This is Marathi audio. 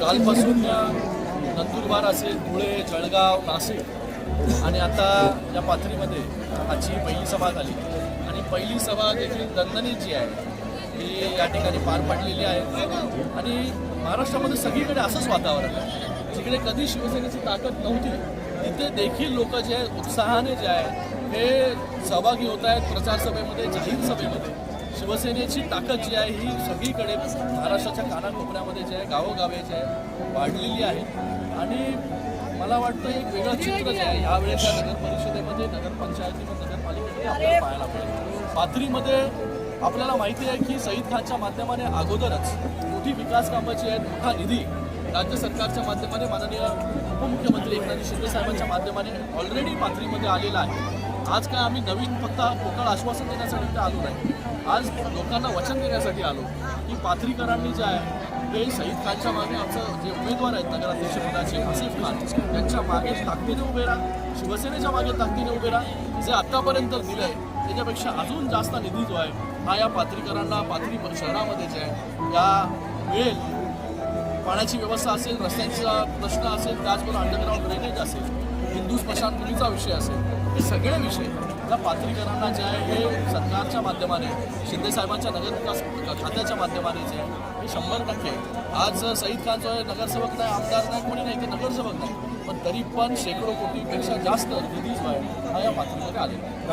कालपासून या नंदुरबार असेल धुळे जळगाव नाशिक आणि आता या पाथरीमध्ये आजची पहिली सभा झाली. आणि पहिली सभा देखील दणदणीत जी आहे ती या ठिकाणी पार पडलेली आहे. आणि महाराष्ट्रामध्ये सगळीकडे असंच वातावरण आहे. जिकडे कधी शिवसेनेची ताकद नव्हती तिथे देखील लोक जे आहे उत्साहाने जे आहे हे सहभागी होत आहेत प्रचार सभेमध्ये जाहीर सभेमध्ये. शिवसेनेची ताकद जी आहे ही सगळीकडे महाराष्ट्राच्या कानाकोपऱ्यामध्ये जे आहे गावोगावे जे आहे वाढलेली आहे. आणि मला वाटतं एक वेगळं चित्र जे आहे ह्यावेळेच्या नगर परिषदेमध्ये नगरपंचायतीमध्ये नगरपालिकेमध्ये आपल्याला पाहायला मिळेल. पाथरीमध्ये आपल्याला माहिती आहे की सईद खानच्या माध्यमाने अगोदरच मोठी विकास कामं जी आहेत मोठा निधी राज्य सरकारच्या माध्यमाने माननीय उपमुख्यमंत्री एकनाथ शिंदे साहेबांच्या माध्यमाने ऑलरेडी पातळीमध्ये आलेला आहे. आज काय आम्ही नवीन फक्त पोकळ आश्वासन देण्यासाठी तर आलो नाही. आज लोकांना वचन देण्यासाठी आलो. की पाथरीकरांनी जे आहे ते शहीद खानच्या मागे आमचं जे उमेदवार आहेत नगराध्यक्षपदाचे आसिफ खान त्यांच्या मागे ताकदीने उभे राहा शिवसेनेच्या मागे ताकदीने उभे राहा. जे आत्तापर्यंत दिलं आहे त्याच्यापेक्षा अजून जास्त निधी जो आहे हा या पाथरीकरांना पाथरी शहरामध्ये जे आहे या मिळेल पाण्याची व्यवस्था असेल रस्त्यांचा प्रश्न असेल त्याचबरोबर अंडरग्राऊंड ड्रेनेज असेल हिंदू स्मशानभूमीचा विषय असेल हे सगळे विषय या पात्रीकरांना जे आहे हे सरकारच्या माध्यमाने शिंदेसाहेबांच्या नगरविकास नगर खात्याच्या माध्यमाने जे आहे हे शंभर टक्के आज सईद खान जो आहे नगरसेवक नाही आमदार नाही कोणी नाही ते नगरसेवक नाही. पण तरी पण शेकडो कोटीपेक्षा जास्त निधी जो आहे हा या पात्रीमध्ये आलेला आहे.